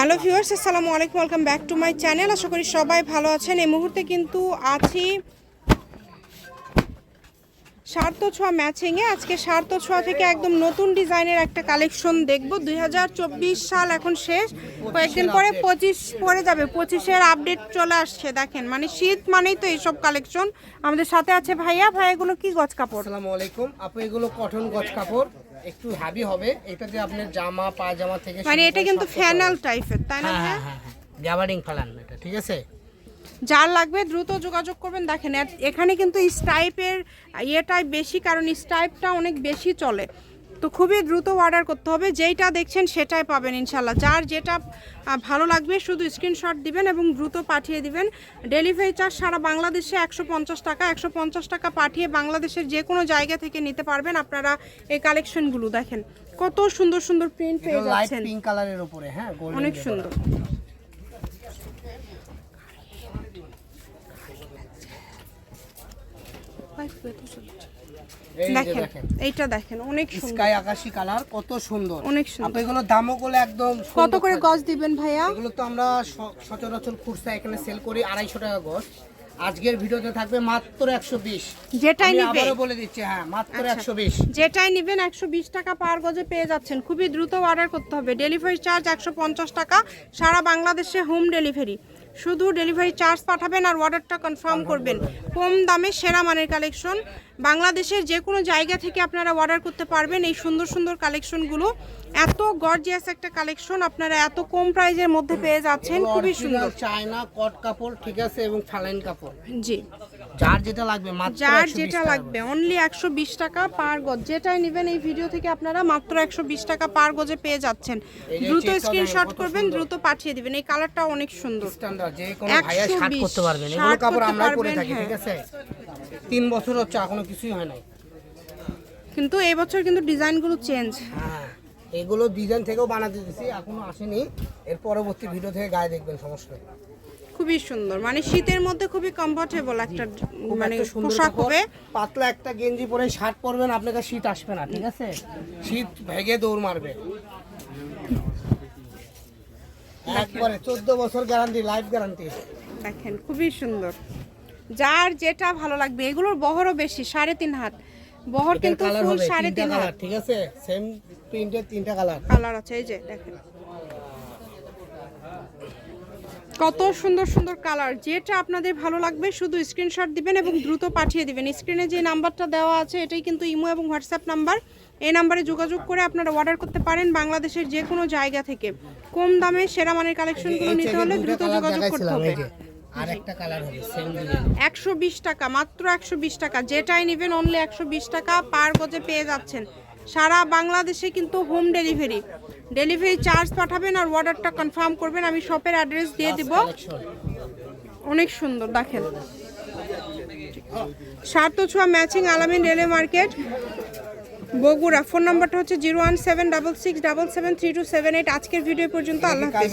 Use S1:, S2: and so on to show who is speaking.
S1: Hello viewers, আসসালামু আলাইকুম, welcome back to my channel. আশা করি সবাই ভালো আছেন। এই মুহূর্তে কিন্তু আছি সার্থ ছোঁয়া ম্যাচিংয়ে। আজকে সার্থ ছোঁয়া থেকে একদম নতুন ডিজাইনের একটা কালেকশন দেখব। দুই হাজার চব্বিশ সাল এখন শেষ। কয়েকদিন পরে পঁচিশ পরে যাবে। পঁচিশের আপডেট চলে আসছে, দেখেন। মানে শীত মানেই তো এইসব কালেকশন। আমাদের সাথে আছে ভাইয়া। ভাই এগুলো কি গজ কাপড়?
S2: আসসালামু আলাইকুম। আপু, এগুলো কটন গজ কাপড়। একটু হাবি। হবে এটাতে আপনার জামা পাজামা থেকে
S1: মানে এটা কিন্তু ফ্যানাল টাইপের তাই না
S2: হ্যাঁ
S1: গ্যাবারিং
S2: হ্যাঁ হ্যাঁ হ্যাঁ। এটা ঠিক আছে?
S1: যার লাগবে দ্রুত যোগাযোগ করবেন। দেখেন এখানে কিন্তু স্টাইপের ইয়েটাই বেশি কারণ স্টাইপটা অনেক বেশি চলে। তো খুবই দ্রুত অর্ডার করতে হবে। যেইটা দেখছেন সেটাই পাবেন ইনশাল্লাহ যার যেটা ভালো লাগবে শুধু স্ক্রিনশট দিবেন এবং দ্রুত পাঠিয়ে দিবেন। ডেলিভারি চার্জ সারা বাংলাদেশে একশো পঞ্চাশ টাকা। একশো পঞ্চাশ টাকা পাঠিয়ে বাংলাদেশের যে কোনো জায়গা থেকে নিতে পারবেন আপনারা এই কালেকশনগুলো দেখেন কত সুন্দর সুন্দর প্রিন্ট পেয়ে যাচ্ছেন।
S2: পিঙ্ক কালারের উপরে হ্যাঁ
S1: অনেক সুন্দর।
S2: এই যে
S1: দেখেন
S2: দেখেন
S1: এইটা দেখেন অনেক সুন্দর।
S2: স্কাই আকাশি কালার কত সুন্দর।
S1: অনেক সুন্দর।
S2: এগুলো দামও গুলো একদম
S1: কত করে গজ দিবেন ভাইয়া?
S2: এগুলো তো আমরা স- সচরাচর খুচরা এখানে সেল করি আড়াইশো টাকা গজ। আজকের ভিডিওতে থাকবে মাত্র একশো বিশ।
S1: যেটাই নিবে।
S2: বলে দিচ্ছি হ্যাঁ মাত্র
S1: আচ্ছা।
S2: একশো বিশ।
S1: যেটাই নিবেন একশো বিশ টাকা পার গজে পেয়ে যাচ্ছেন। খুবই দ্রুত অর্ডার করতে হবে। ডেলিভারি চার্জ একশো পঞ্চাশ টাকা সারা বাংলাদেশে হোম ডেলিভারি শুধু ডেলিভারি চার্জ পাঠাবেন আর অর্ডারটা কনফার্ম করবেন। কম দামে সেরা মানের কালেকশন বাংলাদেশের যে কোনো জায়গা থেকে আপনারা অর্ডার করতে পারবেন এই সুন্দর সুন্দর কালেকশনগুলো এত গর্জিয়াস একটা কালেকশন আপনারা এত কম প্রাইজের মধ্যে পেয়ে যাচ্ছেন। খুবই সুন্দর।
S2: চায়না কট কাপড় ঠিক আছে এবং ফালাইন কাপড়।
S1: জি।
S2: যার যেটা লাগবে মাত্র
S1: যার যেটা লাগবে অনলি একশো বিশ টাকা পার গজ। যেটাই নেবেন এই ভিডিও থেকে আপনারা মাত্র একশো বিশ টাকা পার গজে পেয়ে যাচ্ছেন। দ্রুত স্ক্রিনশট করবেন দ্রুত পাঠিয়ে দিবেন। এই কালারটা অনেক সুন্দর।
S2: স্ট্যান্ডার্ড যে কোনো ভাইয়া
S1: 120
S2: শার্ট করতে পারবেন। এগুলো কাপড় আমরা পরে থাকি ঠিক
S1: হ্যাঁ।
S2: আছে? তিন বছর হচ্ছে এখনও কিছুই হয় নাই।
S1: কিন্তু এই বছর কিন্তু ডিজাইনগুলো চেঞ্জ
S2: হ্যাঁ এগুলো ডিজাইন থেকেও বানাতে দিছি এখনও আসেনি। এর পরবর্তী ভিডিও থেকে গায়ে দেখবেন সমস্যা
S1: খুবই সুন্দর। মানে শীতের মধ্যে খুবই কমফোর্টেবল একটা মানে পোশাক হবে।
S2: পাতলা একটা গেঞ্জি পরে শার্ট পরবেন আপনার কাছে শীত আসবে না ঠিক আছে? শীত ভেগে দৌড় মারবে। একবারে চোদ্দ বছর গ্যারান্টি লাইফ গ্যারান্টি
S1: দেখেন খুবই সুন্দর। যার যেটা ভালো লাগবে এগুলোর বহরও বেশি সাড়ে তিন হাত। বহর কিন্তু ফুল সাড়ে তিন হাত।
S2: ঠিক আছে? সেম প্রিন্টের তিনটা কালার
S1: কালার আছে এই যে দেখেন। কত সুন্দর সুন্দর কালার। যেটা আপনাদের ভালো লাগবে শুধু স্ক্রিনশট দিবেন এবং দ্রুত পাঠিয়ে দিবেন। স্ক্রিনে যে নাম্বারটা দেওয়া আছে এটাই কিন্তু ইমো এবং হোয়াটসঅ্যাপ নাম্বার। এই নাম্বারে যোগাযোগ করে আপনারা অর্ডার করতে পারেন বাংলাদেশের যে কোনো জায়গা থেকে। কম দামে সেরা মানের কালেকশনগুলো নিতে হলে দ্রুত যোগাযোগ করতে হবে। একশো বিশ টাকা মাত্র একশো বিশ টাকা। যেটাই নেবেন অনলি একশো বিশ টাকা। পার গজে পেয়ে যাচ্ছেন। সারা বাংলাদেশে কিন্তু হোম ডেলিভারি। ডেলিভারি চার্জ পাঠাবেন আর অর্ডারটা কনফার্ম করবেন। আমি শপের অ্যাড্রেস দিয়ে দিব। অনেক সুন্দর দেখেন। সাত ছোঁয়া ম্যাচিং আলামিন রেলওয়ে মার্কেট বগুড়া। ফোন নাম্বারটা হচ্ছে zero one seven double six double seven three two seven eight. আজকের ভিডিও পর্যন্ত আল্লাহ হাফিজ?